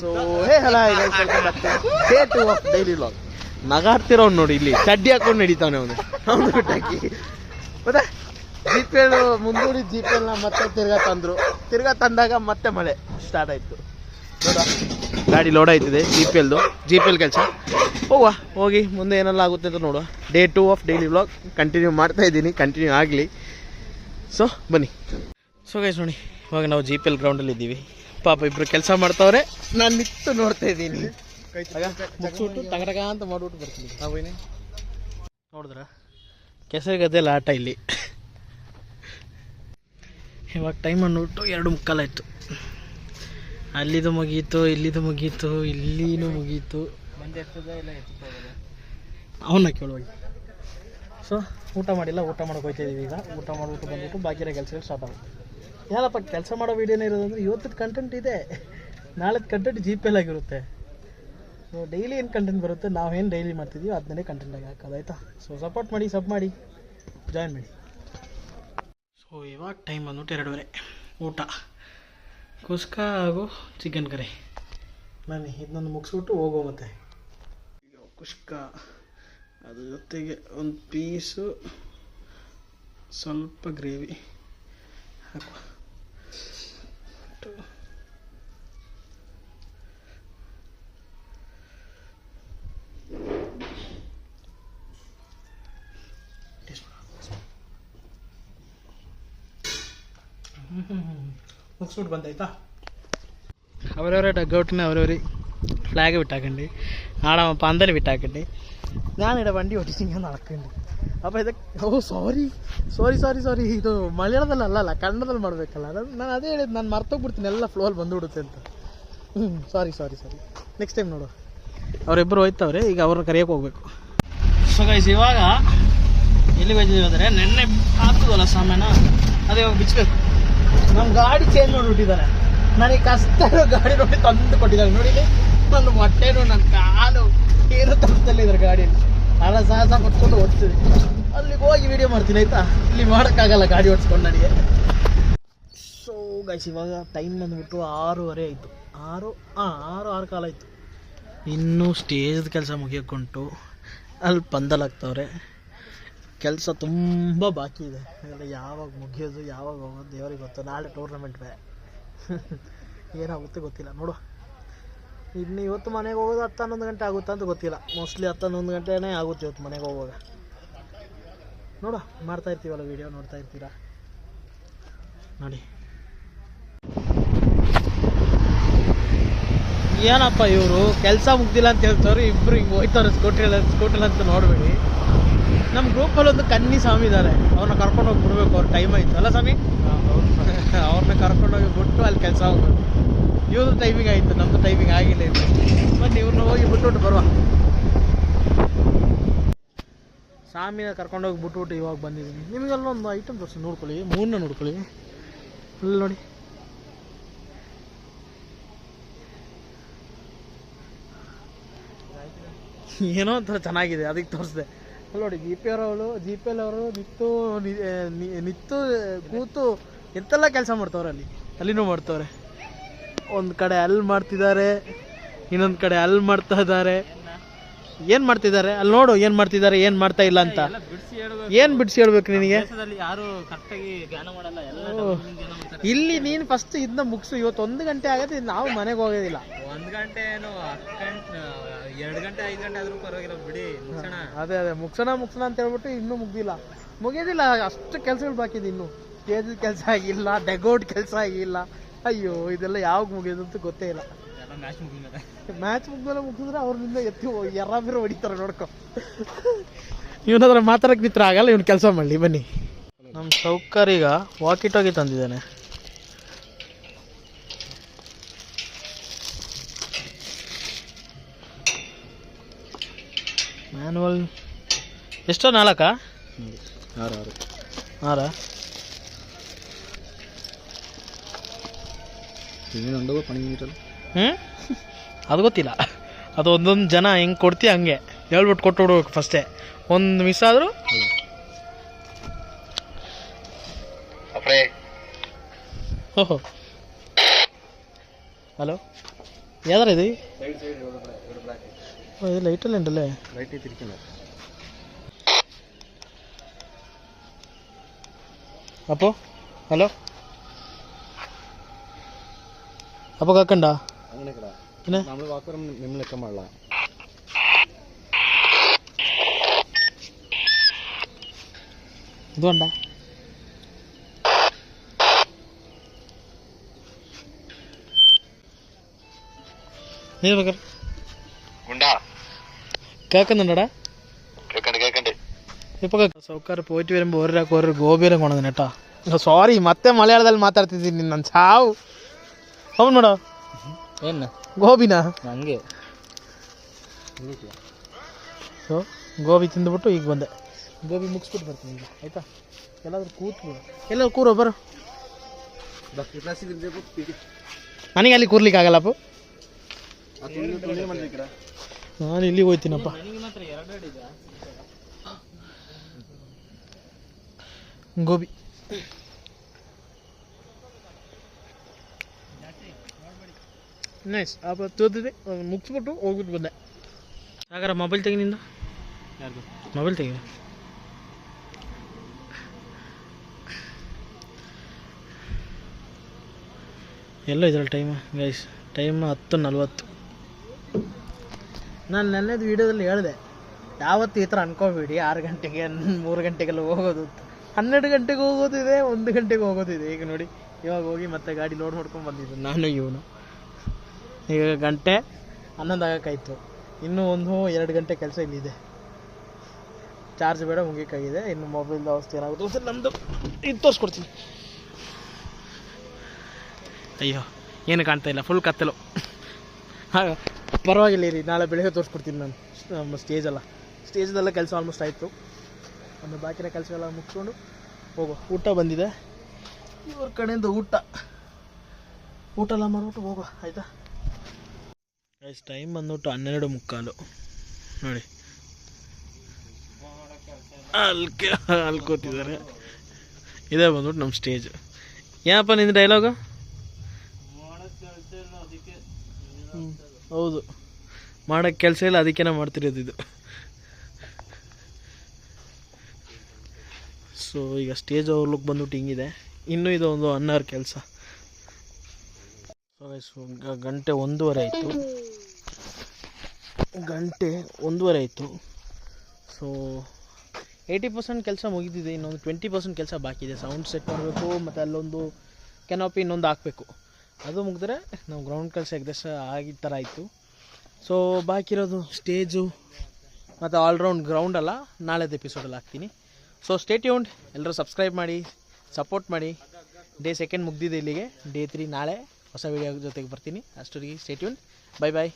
So day two of daily log ನಗಾಡ್ತಿರೋನು ನೋಡಿ ಇಲ್ಲಿ, ಚಡ್ಡಿ ಹಾಕೊಂಡು ನಡೀತಾನೆ ಅವನು. ಅವನು ಬಿಟ್ಟಾಕಿ ಮತ್ತೆ ಜಿ ಪಿ ಎಲ್ ಮುಂದೂಡಿ ಜಿ ಪಿ ಎಲ್ನ ಮತ್ತೆ ತಿರ್ಗಾ ತಂದ್ರು. ತಿರ್ಗಾ ತಂದಾಗ ಮತ್ತೆ ಮಳೆ ಸ್ಟಾರ್ಟ್ ಆಯ್ತು. ಗಾಡಿ ಲೋಡ್ ಆಯ್ತಿದೆ ಜಿ ಪಿ ಎಲ್ದು ಜಿ ಎಲ್ ಕೆಲಸ. ಹೋಗುವ, ಹೋಗಿ ಮುಂದೆ ಏನೆಲ್ಲ ಆಗುತ್ತೆ ಅಂತ ನೋಡುವ. Day two of daily vlog continue ಮಾಡ್ತಾ ಇದ್ದೀನಿ ಕಂಟಿನ್ಯೂ ಆಗಲಿ. ಸೊ ಬನ್ನಿ. ಸೊ ಗೈಸ್ ನೋಡಿ, ಇವಾಗ ನಾವು ಜಿ ಪಿ ಎಲ್ ಗ್ರೌಂಡಲ್ಲಿ ಇದ್ದೀವಿ. ಪಾಪ ಇಬ್ರು ಕೆಲಸ ಮಾಡ್ತಾವ್ರೆ. ನಾನು ನಿಂತು ನೋಡ್ತಾ ಇದ್ದೀನಿ. ಮುಗಿಸ್ಬಿಟ್ಟು ತಗಡಗ ಅಂತ ಮಾಡ್ಬಿಟ್ಟು ಬರ್ತೀನಿ. ನಾವೇನೆ ನೋಡಿದ್ರ? ಕೆಸರು ಗದ್ದೆಲ್ಲ ಆಟ ಇಲ್ಲಿ. ಇವಾಗ ಟೈಮ್ ಅಂದ್ಬಿಟ್ಟು ಎರಡು ಮುಕ್ಕಾಲಾಯ್ತು. ಅಲ್ಲಿದು ಮುಗೀತು ಇಲ್ಲಿದು ಮುಗೀತು ಇಲ್ಲಿನೂ ಮುಗೀತು. ಅವನ್ನ ಕೇಳುವಾಗ ಸೊ ಊಟ ಮಾಡಿಲ್ಲ ಊಟ ಮಾಡೋಕೆ ಹೋಗ್ತಾ ಇದೀವಿ ಈಗ. ಊಟ ಮಾಡ್ಬಿಟ್ಟು ಬಂದ್ಬಿಟ್ಟು ಬಾಕಿರೋ ಕೆಲಸಗಳು ಸ್ಟಾರ್ಟ್ ಆಗುತ್ತೆ. ಏನಪ್ಪ ಕೆಲಸ ಮಾಡೋ ವೀಡಿಯೋನೇ ಇರೋದಂದ್ರೆ ಇವತ್ತದ ಕಂಟೆಂಟ್ ಇದೆ. ನಾಳೆದ ಕಂಟೆಂಟ್ ಜಿ ಪಿ ಎಲ್ ಆಗಿರುತ್ತೆ. ಸೊ ಡೈಲಿ ಏನು ಕಂಟೆಂಟ್ ಬರುತ್ತೆ? ನಾವು ಏನು ಡೈಲಿ ಮಾಡ್ತಿದ್ದೀವಿ ಅದನ್ನೇ ಕಂಟೆಂಟ್ ಆಗಿ ಹಾಕೋದು ಆಯಿತಾ? ಸೊ ಸಪೋರ್ಟ್ ಮಾಡಿ ಸಬ್ ಮಾಡಿ. ಜಾಯಿನ್ ಮಾಡಿ. ಸೊ ಇವಾಗ ಟೈಮ್ ಬಂದ್ಬಿಟ್ಟು ಎರಡೂವರೆ. ಊಟ. ಕುಸ್ಕ ಹಾಗೂ ಚಿಕನ್ ಕರಿ ನಾನು ಇದನ್ನೊಂದು ಮುಗಿಸ್ಬಿಟ್ಟು ಹೋಗೋ ಮತ್ತೆ. ಕುಷ್ಕ ಅದ್ರ ಜೊತೆಗೆ ಒಂದು ಪೀಸು ಸ್ವಲ್ಪ ಗ್ರೇವಿ ಹಾಕುವ. ಮುಗಿಸ್ಬಿಟ್ಟು ಬಂದಾಯ್ತಾ? ಔಟ್ ಡಗ್ಔಟ್ನ ಅವರವರೇ. ಫ್ಲಾಗ್ ಬಿಟ್ಟಾಕಂಡು ಆಡಮ್ಮ ಪಂದಲ್ಲಿ ಬಿಟ್ಟಾಕಂಡು ನಾನಿಡ വണ്ടി ഓടിച്ചിങ്ങ നടക്കുന്നുണ്ട് അപ്പോൾ ಇದಕ್ಕೆ ಓ ಸಾರಿ ಸಾರಿ ಸಾರಿ ಸಾರಿ ಇದು ಮಲಯಾಳದಲ್ಲಿ ಅಲ್ಲಲ್ಲ ಕನ್ನಡದಲ್ಲಿ ಮಾಡಬೇಕಲ್ಲ ನಾನು ಅದೇ ಹೇಳಿದ್ದು ನಾನು ಮರ್ತೋಗ್ಬಿಡ್ತೀನಿ ಎಲ್ಲ ಫ್ಲೋಲ್ಲಿ ಬಂದುಬಿಡುತ್ತೆ ಅಂತ ಹ್ಞೂ ಸಾರಿ ಸಾರಿ ಸಾರಿ ನೆಕ್ಸ್ಟ್ ಟೈಮ್ ನೋಡು ಅವರಿಬ್ಬರು ಹೋಯ್ತವ್ರೆ ಈಗ ಅವ್ರನ್ನ ಕರಿಯೋಕೆ ಹೋಗ್ಬೇಕು ಸೊ ಗೈಸ್ ಇವಾಗ ಎಲ್ಲಿಗೆ ಹೋಯ್ತಿದ್ದೀವಿ ಅಂದರೆ ನೆನ್ನೆ ಹಾಕಿದ್ವಲ್ಲ ಸಾಮಾನ ಅದೇ ಇವಾಗ ಬಿಚ್ಚಬೇಕು ನಮ್ಮ ಗಾಡಿ ಚೇಂಜ್ ಮಾಡಿಬಿಟ್ಟಿದ್ದಾರೆ ನನಗೆ ಕಷ್ಟ ಇರೋ ಗಾಡಿ ನೋಡಿ ತಂದು ಕೊಟ್ಟಿದ್ದಾರೆ ನೋಡಿ ಇಲ್ಲಿ. ನನ್ನ ಹೊಟ್ಟೆನು ನನ್ನ ಕಾಲು ಏನು ತಪ್ಪಿಸಲ್ಲ ಇದ್ರ ಗಾಡಿಯಲ್ಲಿ ಹಣ ಸಾಹಸ ಪಟ್ಕೊಂಡು ಓಡಿಸ್ತೀನಿ ಅಲ್ಲಿಗೆ ಹೋಗಿ ವಿಡಿಯೋ ಮಾಡ್ತೀನಿ, ಆಯ್ತಾ? ಇಲ್ಲಿ ಮಾಡೋಕ್ಕಾಗಲ್ಲ ಗಾಡಿ ಓಡಿಸ್ಕೊಂಡು ನನಗೆ. ಸೊ ಗಾಯ್ಸ್ ಇವಾಗ ಟೈಮ್ ಬಂದ್ಬಿಟ್ಟು ಆರೂವರೆ ಆಯಿತು. ಆರು ಹಾಂ ಆರು ಆರು ಕಾಲ ಆಯಿತು. ಇನ್ನೂ ಸ್ಟೇಜ್ದ ಕೆಲಸ ಮುಗಿಯೋಕ್ಕುಂಟು ಅಲ್ಲಿ ಪಂದಲಾಗ್ತವ್ರೆ ಕೆಲಸ ತುಂಬ ಬಾಕಿ ಇದೆ. ಯಾವಾಗ ಮುಗಿಯೋದು, ಯಾವಾಗ ಹೋಗೋದು, ದೇವರಿಗೆ ಗೊತ್ತು. ನಾಳೆ ಟೂರ್ನಮೆಂಟ್ ಬೇರೆ ಏನಾಗುತ್ತೆ ಗೊತ್ತಿಲ್ಲ. ನೋಡು ಇನ್ನು ಇವತ್ತು ಮನೆಗೆ ಹೋಗೋದು ಹತ್ತು ಹನ್ನೊಂದು ಗಂಟೆ ಆಗುತ್ತೆ ಅಂತ ಗೊತ್ತಿಲ್ಲ. ಮೋಸ್ಟ್ಲಿ ಹತ್ತು ಹನ್ನೊಂದು ಗಂಟೆನೇ ಆಗುತ್ತೆ ಇವತ್ತು ಮನೆಗೆ ಹೋಗುವಾಗ. ನೋಡು ಮಾಡ್ತಾ ಇರ್ತೀವಲ್ಲ ವೀಡಿಯೋ ನೋಡ್ತಾ ಇರ್ತೀರಾ? ನೋಡಿ. ಏನಪ್ಪ ಇವರು ಕೆಲಸ ಮುಗ್ದಿಲ್ಲ ಅಂತ ಹೇಳ್ತವ್ರು ಇಬ್ರು ಹಿಂಗೆ ಹೋಯ್ತಾರೆ ಸ್ಕೂಟ್ರಿಲ್ಲ ಸ್ಕೂಟ್ರಿಲ್ಲ ಅಂತ ನೋಡಬೇಡಿ. ನಮ್ಮ ಗ್ರೂಪಲ್ಲಿ ಒಂದು ಕನ್ನಿ ಸ್ವಾಮಿ ಇದ್ದಾರೆ ಅವ್ರನ್ನ ಕರ್ಕೊಂಡೋಗಿ ಬಿಡ್ಬೇಕು ಅವ್ರ ಟೈಮ್ ಆಯ್ತು. ಅಲ್ಲ ಸ್ವಾಮಿ? ಅವ್ರನ್ನ ಕರ್ಕೊಂಡೋಗಿ ಬಿಟ್ಟು ಅಲ್ಲಿ ಕೆಲಸ ಹೋಗ್ಬೇಕು. ಇವ್ರದ್ದು ಟೈಮಿಂಗ್ ಆಯಿತು, ನಮ್ದು ಟೈಮಿಂಗ್ ಆಗಿಲ್ಲ ಇದು ಬಟ್ ಇವ್ರನ್ನ ಹೋಗಿ ಬಿಟ್ಬಿಟ್ಟು ಬರುವ. ಸ್ವಾಮಿನ ಕರ್ಕೊಂಡೋಗಿ ಬಿಟ್ಬಿಟ್ಟು ಇವಾಗ ಬಂದಿದ್ದೀನಿ. ನಿಮಗೆಲ್ಲ ಒಂದು ಐಟಮ್ ತೋರಿಸಿ, ನೋಡ್ಕೊಳ್ಳಿ ಮೂರನ್ನ ನೋಡ್ಕೊಳ್ಳಿ. ಫುಲ್ ನೋಡಿ. ಏನೋ ಒಂಥರ ಚೆನ್ನಾಗಿದೆ, ಅದಕ್ಕೆ ತೋರಿಸಿದೆ. ಅಲ್ಲಿ ನೋಡಿ ಜಿ ಪಿ ಅವರವಳು ಜಿ ಪಿ ಎಲ್ ಅವರು, ನಿತ್ತು ನಿತ್ತು, ಕೂತು, ಎಂತೆಲ್ಲ ಕೆಲಸ ಮಾಡ್ತವ್ರೆ ಅಲ್ಲಿ? ಅಲ್ಲಿನೂ ಮಾಡ್ತವ್ರೆ. ಒಂದು ಕಡೆ ಅಲ್ಲಿ ಮಾಡ್ತಿದ್ದಾರೆ ಇನ್ನೊಂದು ಕಡೆ ಅಲ್ಲಿ ಮಾಡ್ತಾ ಇದ್ದಾರೆ ಏನು ಮಾಡ್ತಿದ್ದಾರೆ ಅಲ್ಲಿ ನೋಡು ಏನು ಮಾಡ್ತಿದ್ದಾರೆ ಏನು ಮಾಡ್ತಾ ಇಲ್ಲ ಅಂತ. ಏನು ಬಿಡಿಸಿ ಹೇಳ್ಬೇಕು ನಿನಗೆ. ಇಲ್ಲಿ ನೀನು ಫಸ್ಟ್ ಇದನ್ನ ಮುಗಿಸು ಇವತ್ತು ಒಂದು ಗಂಟೆ ಆಗತ್ತೆ ನಾವು ಮನೆಗೆ ಹೋಗೋದಿಲ್ಲ. ಒಂದ್ ಗಂಟೆ ಏನು ಎರಡು ಗಂಟೆ ಐದು ಗಂಟೆ ಆದ್ರೂ ಪರವಾಗಿಲ್ಲ ಬಿಡಿ ಅದೇ ಅದೇ ಮುಗ್ಸೋಣ ಮುಗ್ಸೋಣ ಅಂತ ಹೇಳ್ಬಿಟ್ಟು ಇನ್ನೂ ಮುಗ್ದಿಲ್ಲ. ಮುಗಿಯೋದಿಲ್ಲ ಅಷ್ಟು ಕೆಲಸಗಳು ಬಾಕಿದೆ ಇನ್ನು. ಸ್ಟೇಜ್ ಕೆಲಸ ಆಗಿಲ್ಲ ಡೆಗೌಟ್ ಕೆಲಸ ಆಗಿಲ್ಲ. ಅಯ್ಯೋ ಇದೆಲ್ಲ ಯಾವಾಗ ಮುಗಿಯೋದು ಅಂತ ಗೊತ್ತೇ ಇಲ್ಲ. ಎಲ್ಲ ಮ್ಯಾಚ್ ಮುಗಿದ್ಮೇಲೆ. ಮ್ಯಾಚ್ ಮುಗ್ದಲ್ಲ ಮುಗಿದ್ರೆ ಅವ್ರಿಂದ ಎತ್ತಿ ಎರ್ರಾಬಿರ ಹೊಡಿತಾರೆ ನೋಡ್ಕೊ. ಇವನದ್ರ ಮಾತಾಡಕ್ಕೆ ನಿತ್ರ ಆಗಲ್ಲ ಇವ್ನು ಕೆಲಸ ಮಾಡಲಿ ಬನ್ನಿ. ನಮ್ಮ ಈಗ ವಾಕಿಟ್ ಹೋಗಿ ತಂದಿದ್ದಾನೆ. ಮ್ಯಾನುವಲ್ ಎಷ್ಟೋ ನಾಲ್ಕಾ? ಆರ. ಆರು? ಅದು ಗೊತ್ತಿಲ್ಲ. ಅದು ಒಂದೊಂದು ಜನ ಹೆಂಗ್ ಕೊಡ್ತಿ ಹಂಗೆ. ಹೇಳ್ಬಿಟ್ಟು ಕೊಟ್ಟು ಬಿಡ್ಬೇಕು ಫಸ್ಟೇ. ಒಂದು ಮಿಸ್ ಆದರೂ? ಓಹೋ. ಹಲೋ. ಯಾವ್ದಾರ ಇದು? ಲೈಟಲ್ಲಿ ಉಂಟಲ್ಲೇ. ಅಪ್ಪು ಅಪ್ಪೋ? ಹಲೋ. അപ്പോൾ കേൾക്കണ്ട അങ്ങനെ ಕಡ പിന്നെ നമ്മൾ ವಾಕರ್ ನಿಮ್ಮ ಲೆಕ್ಕ ಮಾಡಲ್ಲ ഇത് വേണ്ട നീ ബക്കർ ഉണ്ടാ കേൾക്കുന്നുണ്ടടാ കേക്കണ്ട് കേക്കണ്ട് ಇಪ್ಪ ಸೌಕರ್ಯ ಹೋಯ್ತು വരുമ്പോൾ ಒರ್ರಾಕ ಒರ್ರ ಗೋಬಿರ ಕೊಣದ ನೆಟ ಸಾರಿ ಮತ್ತೆ ಮಲಯಾಳದಲ್ಲಿ ಮಾತಾಡ್ತಿದ್ದೀನಿ ನನ್ನ ಸಾವು ಹೌದು ನೋಡ ಏನು? ಗೋಬಿನ? ಹಂಗೆ. ಸೊ ಗೋಬಿ ತಿಂದುಬಿಟ್ಟು ಈಗ ಬಂದೆ. ಗೋಬಿ ಮುಗಿಸ್ಬಿಟ್ಟು ಬರ್ತೀನಿ ಈಗ ಆಯ್ತಾ? ಎಲ್ಲಾದ್ರೂ ಕೂತ್ಬಿಡು. ಎಲ್ಲಾದ್ರೂ ಕೂರೋ ಬರೋ. ನನಗೆ ಅಲ್ಲಿ ಕೂರ್ಲಿಕ್ಕೆ ಆಗಲ್ಲಪ್ಪ ನಾನು ಇಲ್ಲಿಗೆ ಹೋಯ್ತೀನಪ್ಪ. ಗೋಬಿ. ನೈಸ್ ಅಪ್ಪ ತೋದಿದೆ ಮುಗಿಸ್ಬಿಟ್ಟು ಹೋಗ್ಬಿಟ್ಟು ಬಂದೆ. ಸಾಗರ ಮೊಬೈಲ್ ತೆಗಿ ನಿಂದು. ಯಾರ್ದು ಮೊಬೈಲ್ ತೆಗಿ. ಎಲ್ಲ ಇದ್ರಲ್ಲಿ ಟೈಮ್ ಗೈಸ್ ಟೈಮ್ ಹತ್ತು ನಲ್ವತ್ತು. ನಾನು ನೆನ್ನೆದು ವೀಡಿಯೋದಲ್ಲಿ ಹೇಳಿದೆ. ಯಾವತ್ತು ಈ ಥರ ಅನ್ಕೋಬೇಡಿ. ಆರು ಗಂಟೆಗೆ ಮೂರು ಗಂಟೆಗೆಲ್ಲ ಹೋಗೋದು ಹನ್ನೆರಡು ಗಂಟೆಗೆ ಹೋಗೋದಿದೆ ಒಂದು ಗಂಟೆಗೆ ಹೋಗೋದಿದೆ. ಈಗ ನೋಡಿ ಇವಾಗ ಹೋಗಿ ಮತ್ತೆ ಗಾಡಿ ಲೋಡ್ ಮಾಡ್ಕೊಂಡು ಬಂದಿದ್ದು. ನಾನು ಇವನು. ಈಗ ಗಂಟೆ ಹನ್ನೊಂದು ಆಗೋಕ್ಕಾಯ್ತು. ಇನ್ನೂ ಒಂದು ಎರಡು ಗಂಟೆ ಕೆಲಸ ಇಲ್ಲಿದೆ. ಚಾರ್ಜ್ ಬೇಡ, ಮುಗಿಯೋಕ್ಕಾಗಿದೆ. ಇನ್ನು ಮೊಬೈಲ್ ಅವಸ್ಥೆ ಏನಾಗುತ್ತೆ? ಸರ್ ನಮ್ಮದು ಇದು ತೋರಿಸ್ಕೊಡ್ತೀನಿ. ಅಯ್ಯೋ, ಏನು ಕಾಣ್ತಾ ಇಲ್ಲ. ಫುಲ್ ಕತ್ತಲು. ಪರವಾಗಿಲ್ಲ ರೀ ನಾಳೆ ಬೆಳಿಗ್ಗೆ ತೋರಿಸ್ಕೊಡ್ತೀನಿ ನಾನು. ನಮ್ಮ ಸ್ಟೇಜೆಲ್ಲ ಸ್ಟೇಜ್ದೆಲ್ಲ ಕೆಲಸ ಆಲ್ಮೋಸ್ಟ್ ಆಯಿತು. ಒಂದು ಬಾಕಿನ ಕೆಲಸ ಎಲ್ಲ ಮುಗಿಸ್ಕೊಂಡು ಹೋಗೋ ಊಟ ಬಂದಿದೆ. ಇವ್ರ ಕಡೆಯಿಂದ ಊಟ. ಊಟ ಎಲ್ಲ ಮಾಡಿಬಿಟ್ಟು ಹೋಗೋ ಆಯಿತಾ? ಎಷ್ಟು ಟೈಮ್ ಬಂದ್ಬಿಟ್ಟು ಹನ್ನೆರಡು ಮುಕ್ಕಾಲು. ನೋಡಿ. ಅಲ್ಲಿ ಅಲ್ಕೋತಿದ್ದಾರೆ. ಇದೇ ಬಂದ್ಬಿಟ್ಟು ನಮ್ಮ ಸ್ಟೇಜ್ ಏನಪ್ಪ ನಿಂದ ಡೈಲಾಗು ಹೌದು. ಮಾಡೋಕ್ಕೆ ಕೆಲಸ ಇಲ್ಲ, ಅದಕ್ಕೇನೆ ಮಾಡ್ತಿರೋದು ಇದು. ಸೊ ಈಗ ಸ್ಟೇಜ್ ಲುಕ್ ಬಂದ್ಬಿಟ್ಟು ಹಿಂಗಿದೆ. ಇನ್ನೂ ಇದು ಒಂದು ಅವರ್ ಕೆಲಸ. ಗಂಟೆ ಒಂದೂವರೆ ಆಯಿತು. ಗಂಟೆ ಒಂದೂವರೆ ಆಯಿತು. ಸೊ ಏಯ್ಟಿ ಪರ್ಸೆಂಟ್ ಕೆಲಸ ಮುಗಿದಿದೆ, ಇನ್ನೊಂದು ಟ್ವೆಂಟಿ ಪರ್ಸೆಂಟ್ ಕೆಲಸ ಬಾಕಿ ಇದೆ. ಸೌಂಡ್ ಸೆಟ್ ಮಾಡಬೇಕು, ಮತ್ತು ಅಲ್ಲೊಂದು ಕೆನೋಪಿ ಇನ್ನೊಂದು ಹಾಕಬೇಕು. ಅದು ಮುಗಿದ್ರೆ ನಾವು ಗ್ರೌಂಡ್ ಕೆಲಸ ಎಗ್ದಷ್ಟ ಆಗಿದ್ದ ಥರ ಆಯಿತು. ಸೊ ಬಾಕಿ ಇರೋದು ಸ್ಟೇಜು ಮತ್ತು ಆಲ್ರೌಂಡ್ ಗ್ರೌಂಡ್ ಅಲ್ಲ, ನಾಳೆದು ಎಪಿಸೋಡಲ್ಲಿ ಹಾಕ್ತೀನಿ. ಸೊ ಸ್ಟೇಟ್ ಯೂಂಡ್ ಎಲ್ಲರೂ ಸಬ್ಸ್ಕ್ರೈಬ್ ಮಾಡಿ ಸಪೋರ್ಟ್ ಮಾಡಿ. ಡೇ ಸೆಕೆಂಡ್ ಮುಗ್ದಿದೆ ಇಲ್ಲಿಗೆ. ಡೇ ತ್ರೀ ನಾಳೆ ಹೊಸ ವೀಡಿಯೋ ಜೊತೆಗೆ ಬರ್ತೀನಿ. ಅಷ್ಟೊರಿಗೆ ಸ್ಟೇಟ್ ಯೂಂಡ್ ಬೈ ಬಾಯ್